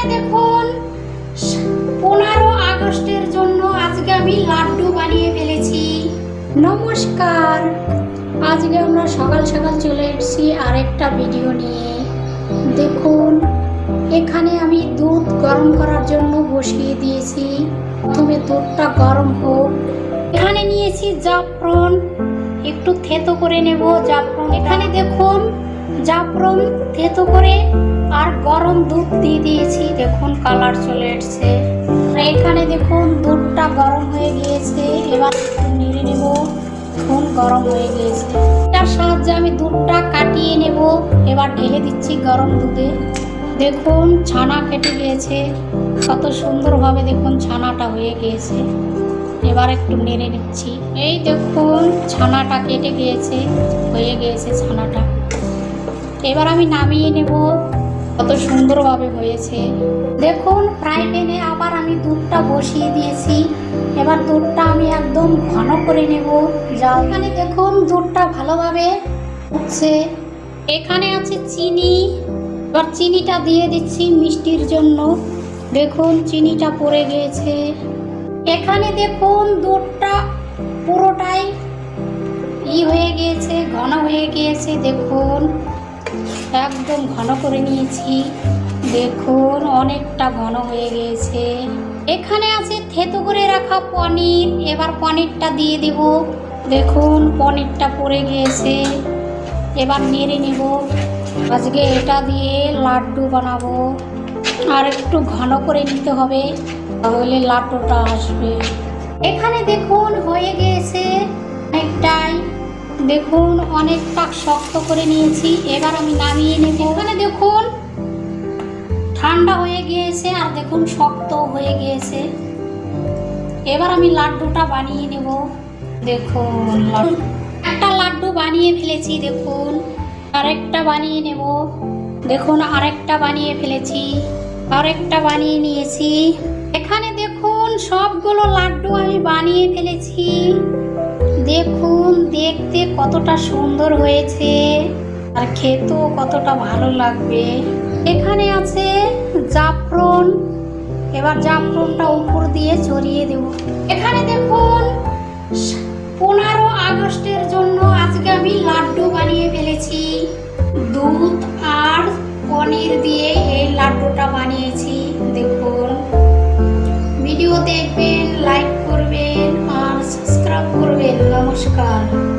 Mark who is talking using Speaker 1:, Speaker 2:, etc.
Speaker 1: এখানে দেখুন, পনেরো আগস্টের জন্য আজকে আমি লাড্ডু বানিয়ে ফেলেছি। নমস্কার। আজকে আমরা সকাল সকাল চলে এসেছি আরেকটা ভিডিও নিয়ে। দেখুন, এখানে আমি দুধ গরম করার জন্য বসিয়ে দিয়েছি। প্রথমে দুধটা গরম হোক। এখানে নিয়েছি জাফরন। একটু থেতো করে নেব জাফরন। এখানে দেখুন জাফরন থেতো করে আর গরম দুধ দিয়ে দিয়েছি। দেখুন কালার চলে এসছে। এখানে দেখুন দুধটা গরম হয়ে গিয়েছে। এবার নেড়ে নেব। খুন গরম হয়ে গিয়েছে। তার সাহায্যে আমি দুধটা কাটিয়ে নেব। এবার ঢেলে দিচ্ছি গরম দুধে। দেখুন ছানা কেটে গিয়েছে। কত সুন্দরভাবে দেখুন ছানাটা হয়ে গিয়েছে। এবার একটু নেড়ে নিচ্ছি। এই দেখুন ছানাটা কেটে গিয়েছে। হয়ে গিয়েছে ছানাটা। এবার আমি নামিয়ে নেব। কত সুন্দরভাবে হয়েছে। দেখুন, ফ্রাই প্যানে আবার আমি দুধটা বসিয়ে দিয়েছি। এবার দুধটা আমি একদম ঘন করে নেব। যা এখানে দেখুন, দুধটা ভালোভাবে উঠছে এখানে আছে চিনি। এবার চিনিটা দিয়ে দিচ্ছি মিষ্টির জন্য। দেখুন, চিনিটা পড়ে গিয়েছে। এখানে দেখুন, দুধটা পুরোটাই ই হয়ে গিয়েছে, ঘন হয়ে গিয়েছে। দেখুন। একদম ঘন করে নিয়েছি। দেখুন, অনেকটা ঘন হয়ে গিয়েছে। এখানে আছে থেতো করে রাখা পনির। এবার পনিরটা দিয়ে দিব। দেখুন, পনিরটা পড়ে গিয়েছে। এবার নেড়ে নেব। আজকে এটা দিয়ে লাড্ডু বানাবো। আর একটু ঘন করে নিতে হবে, তাহলে লাড্ডুটা আসবে। এখানে দেখুন, হয়ে গিয়েছে। অনেকটাই। দেখুন, অনেকটা শক্ত করে নিয়েছি। এবার আমি নামিয়ে নেব। এখানে দেখুন, ঠান্ডা হয়ে গিয়েছে আর দেখুন, শক্ত হয়ে গিয়েছে। এবার আমি লাড্ডুটা বানিয়ে নেব। দেখুন একটা লাড্ডু বানিয়ে ফেলেছি, দেখুন। আরেকটা বানিয়ে নেব। দেখুন, আরেকটা বানিয়ে ফেলেছি। আরেকটা বানিয়ে নিয়েছি। এখানে দেখুন, সবগুলো লাড্ডু আমি বানিয়ে ফেলেছি। দেখুন, দেখতে কতটা সুন্দর হয়েছে। আর খেতেও কতটা ভালো লাগবে। এখানে আছে জাফরন। এবার জাফরনটা উপর দিয়ে ছড়িয়ে দেব। এখানে দেখুন, পনেরো আগস্টের জন্য আজকে আমি লাড্ডু বানিয়ে ফেলেছি। দুধ আর পনির দিয়ে এই লাড্ডুটা বানিয়েছি। দেখুন, ভিডিও দেখবেন, লাইক করবেন। করবেন নমস্কার